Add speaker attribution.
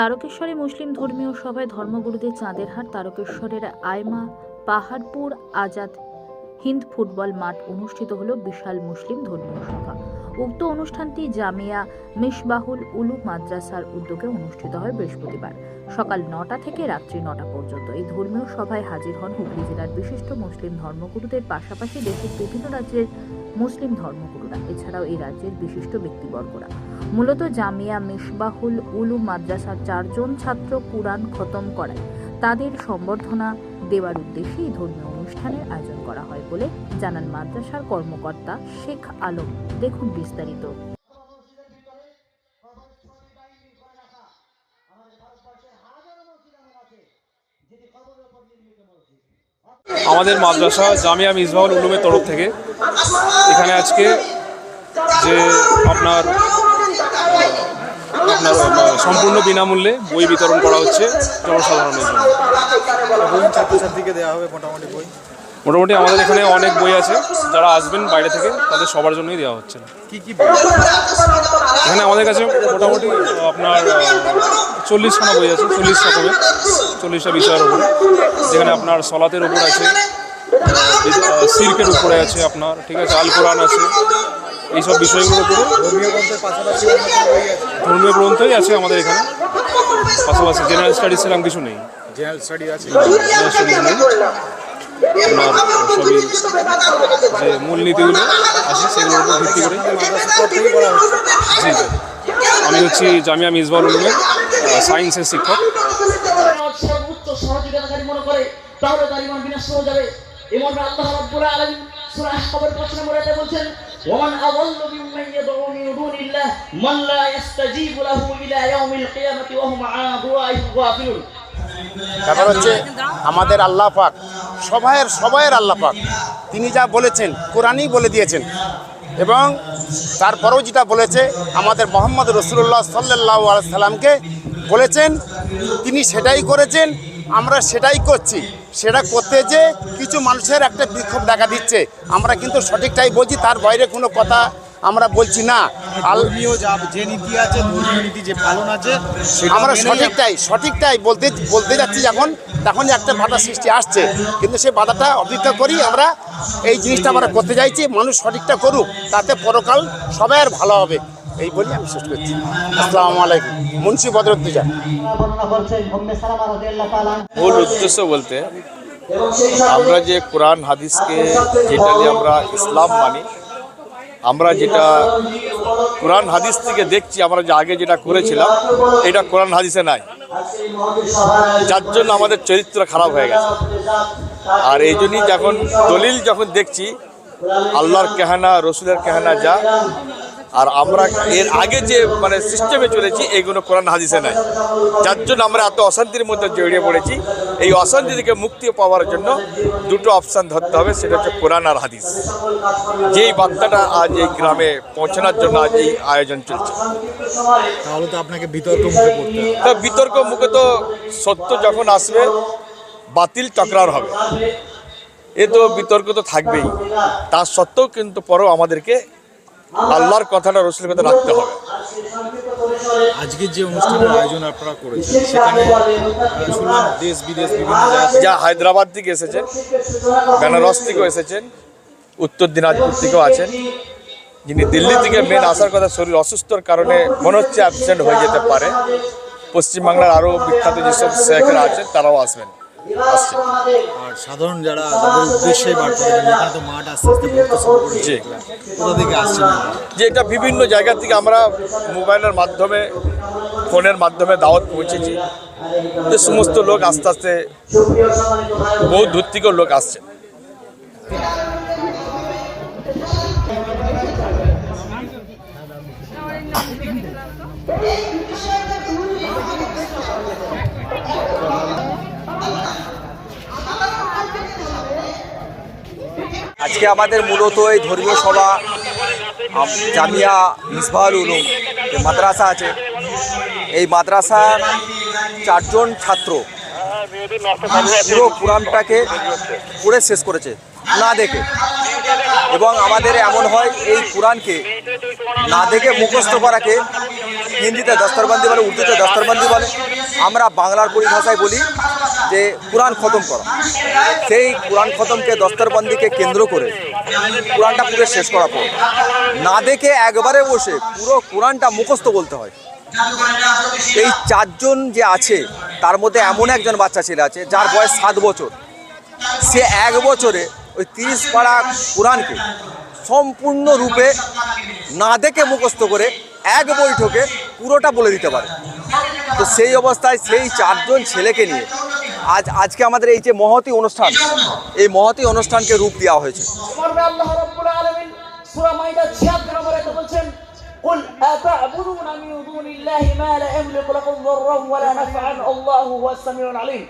Speaker 1: তারকেশ্বরে মুসলিম ধর্মীয় সভায় ধর্মগুরুদের চাঁদের হাট, তারকেশ্বরের আয়মা পাহাড়পুর আজাদ হিন্দ ফুটবল মাঠ অনুষ্ঠিত হলো বিশাল মুসলিম ধর্মীয় সভা। উক্ত অনুষ্ঠানটি জামিয়া মিসবাহুল উলু মাদ্রাসার উদ্যোগে অনুষ্ঠিত হয় বৃহস্পতিবার। সকাল নটা থেকে রাত্রি নটা পর্যন্ত এই ধর্মীয় সভায় হাজির হন হুগলি জেলার বিশিষ্ট মুসলিম ধর্মগুরুদের পাশাপাশি দেশের বিভিন্ন রাজ্যের মুসলিম ধর্মগুরুরা, এছাড়াও এই রাজ্যের বিশিষ্ট ব্যক্তিবর্গরা। মূলত জামিয়া মিসবাহুল উলু মাদ্রাসার চারজন ছাত্র কুরআন খতম করায় তাদের সম্বর্ধনা দেওয়ার উদ্দেশ্যে এই ধর্মীয় অনুষ্ঠানের আয়োজন করা হয় বলে জানান মাদ্রাসার কর্মকর্তা শেখ আলম। দেখুন বিস্তারিত।
Speaker 2: আমাদের
Speaker 3: মাদ্রাসা জামিয়া মিসবাউল উলুমের তরফ থেকে এখানে আজকে যে আপনার আপনার সম্পূর্ণ বিনামূল্যে বই বিতরণ করা হচ্ছে জনসাধারণের জন্য।
Speaker 4: ছাত্রছাত্রীকে দেওয়া হবে মোটামুটি বই?
Speaker 3: মোটামুটি আমাদের এখানে অনেক বই আছে যারা আসবেন বাইরে থেকে তাদের সবার জন্যই দেওয়া হচ্ছে।
Speaker 4: কি কি বই?
Speaker 3: এখানে আমাদের কাছে মোটামুটি আপনার চল্লিশখানা বই আছে চল্লিশ রকমের চল্লিশটা বিষয়ের উপরে। যেখানে আপনার সলাতের উপর আছে সিল্কের উপরে আছে আপনার ঠিক আছে আল কোরআন আছে এইসব বিষয়গুলোর উপরে
Speaker 4: ধর্মীয়
Speaker 3: গ্রন্থই আছে আমাদের এখানে। পাশাপাশি জেনারেল স্টাডিজ সেরকম কিছু নেই।
Speaker 4: জেনারেল স্টাডি আছে?
Speaker 3: নেই। আপনার সবই যে মূলনীতিগুলো আছে সেগুলোর উপর ভিত্তি করে জি জি। আমি হচ্ছি জামিয়া মিসবাউল উলুমের সায়েন্সের শিক্ষক
Speaker 5: সর্বোচ্চ সহযোগিতাকারী মনে করে তাহলে তার ইমান বিনষ্ট হয়ে যাবে। এমন আল্লাহ রাব্বুল আলামিন সূরা আহকাবের 5 নম্বর আয়াতে বলছেন ওমান আযাল্লু মিম্মান ইয়াদউ মিন দুনিল্লাহ মান লা ইস্তাজিবু লাহু ইলা ইয়াউমিল কিয়ামাতি ওয়া হুম আন দুআইহি গাফিলুন
Speaker 6: ব্যাপার হচ্ছে আমাদের আল্লাহ পাক, সবাইয়ের সবাইয়ের আল্লাহ পাক, তিনি যা বলেছেন, কোরআনই বলে দিয়েছেন। এবং তারপরেও যেটা বলেছে, আমাদের মোহাম্মদ রসুল্লাহ সাল্লাহ সাল্লামকে বলেছেন, তিনি সেটাই করেছেন। আমরা সেটাই করছি। সেটা করতে যে কিছু মানুষের একটা বিক্ষোভ দেখা দিচ্ছে। আমরা কিন্তু সঠিকটাই বলছি তার বাইরে কোনো কথা আমরা বলছি না। আল
Speaker 4: ধর্মীয় যা যে নীতি আছে নীতি যে পালন আছে
Speaker 6: আমরা সঠিকটাই সঠিকটাই বলতে বলতে যাচ্ছি যখন তখন একটা বাধা সৃষ্টি আসছে কিন্তু সেই বাধাটা অপেক্ষা করি আমরা। এই জিনিসটা আমরা করতে চাইছি মানুষ সঠিকটা করুক তাতে পরকাল সবাই আর ভালো হবে। এই বলি আমি শেষ করছি। আসসালামু আলাইকুম। মুন্সি বদরুদ্দুজা
Speaker 7: মূল উদ্দেশ্য বলতে, আমরা যে কোরআন, হাদিসকে যেটা নিয়ে আমরা ইসলাম মানি, আমরা যেটা কোরআন, হাদিস থেকে দেখছি, আমরা যে আগে যেটা করেছিলাম, এটা কোরআন, হাদিসে নাই। যার জন্য আমাদের চরিত্র খারাপ হয়ে গেছে। আর এই জন্যই যখন দলিল যখন দেখছি, আল্লাহর কেহানা, রসুলের কেহানা যা আর আমরা এর আগে যে মানে সিস্টেমে চলেছি এইগুলো কোরআন হাদিসে নাই। যার জন্য আমরা এত অশান্তির মধ্যে জড়িয়ে পড়েছি। এই অশান্তি থেকে মুক্তি পাওয়ার জন্য দুটো অপশান ধরতে হবে সেটা হচ্ছে কোরআন আর হাদিস। যেই বার্তাটা আজ এই গ্রামে পৌঁছানোর জন্য আজ এই আয়োজন চলছে।
Speaker 4: তাহলে তো আপনাকে বিতর্ক মুখে পড়তে
Speaker 7: তা বিতর্ক মুখে তো সত্য যখন আসবে বাতিল চক্রার হবে। এ তো বিতর্ক তো থাকবেই। তা সত্ত্বেও কিন্তু পরেও আমাদেরকে আল্লাহর কথাটা রসুলের কথা রাখতে হবে।
Speaker 4: আজকের যে অনুষ্ঠানের আয়োজন আপনারা করেছেন সেখানে শুনলাম দেশ বিদেশ বিভিন্ন
Speaker 7: যা হায়দ্রাবাদ থেকে এসেছেন বেনারস থেকেও এসেছেন উত্তর দিনাজপুর থেকেও আছেন। যিনি দিল্লি থেকে মেন আসার কথা শরীর অসুস্থর কারণে মনে হচ্ছে অ্যাবসেন্ট হয়ে যেতে পারে। পশ্চিমবাংলার আরও বিখ্যাত যেসব শেখরা আছেন তারাও আসবেন।
Speaker 4: আর সাধারণ যারা তাদের উদ্দেশ্যে বার্তা দেবেন এখানে তো মাঠ আস্তে আস্তে ভরতে শুরু করেছে। কোথা থেকে আসছেন
Speaker 7: যে এটা বিভিন্ন জায়গা থেকে আমরা মোবাইলের মাধ্যমে ফোনের মাধ্যমে দাওয়াত পৌঁছেছি। যে সমস্ত লোক আস্তে আস্তে বহু দূর থেকেও লোক আসছে।
Speaker 8: আজকে আমাদের মূলত এই ধর্মীয় সভা জামিয়া মিসবাহুল উলুম যে মাদ্রাসা আছে, এই মাদ্রাসার চারজন ছাত্র পুরো কোরআনটাকে পড়ে শেষ করেছে, না দেখে। এবং আমাদের এমন হয়, এই কোরআনকে না দেখে মুখস্থ করাকে হিন্দিতে দস্তরবন্দি বলে, উর্দুতে দস্তরবন্দি বলে। আমরা বাংলার পরিভাষায় বলি যে, কোরআন খতম করা। সেই কোরআন খতমকে, দস্তরবন্দিকে কেন্দ্র করে কোরআনটা পুরো শেষ করা পর না দেখে একবারে বসে পুরো কোরআনটা মুখস্থ বলতে হয়। এই চারজন যে আছে, তার মধ্যে এমন একজন বাচ্চা ছেলে আছে, যার বয়স সাত বছর। সে এক বছরে ওই তিরিশ পাড়া কোরআনকে সম্পূর্ণ রূপে না দেখে মুখস্থ করে এক বৈঠকে পুরোটা বলে দিতে পারে তো সেই অবস্থায় সেই চারজন ছেলেকে নিয়ে আজ আজকে আমাদের এই যে মহতি অনুষ্ঠান এই মহতি অনুষ্ঠানকে রূপ দেওয়া হয়েছে
Speaker 5: মরবে আল্লাহ রাব্বুল আলামিন সূরা মাইদা 76 নম্বরে তো বলছেন قل أتعبدون من دون الله ما لا يملك لكم ضرا ولا نفعا الله هو السميع العليم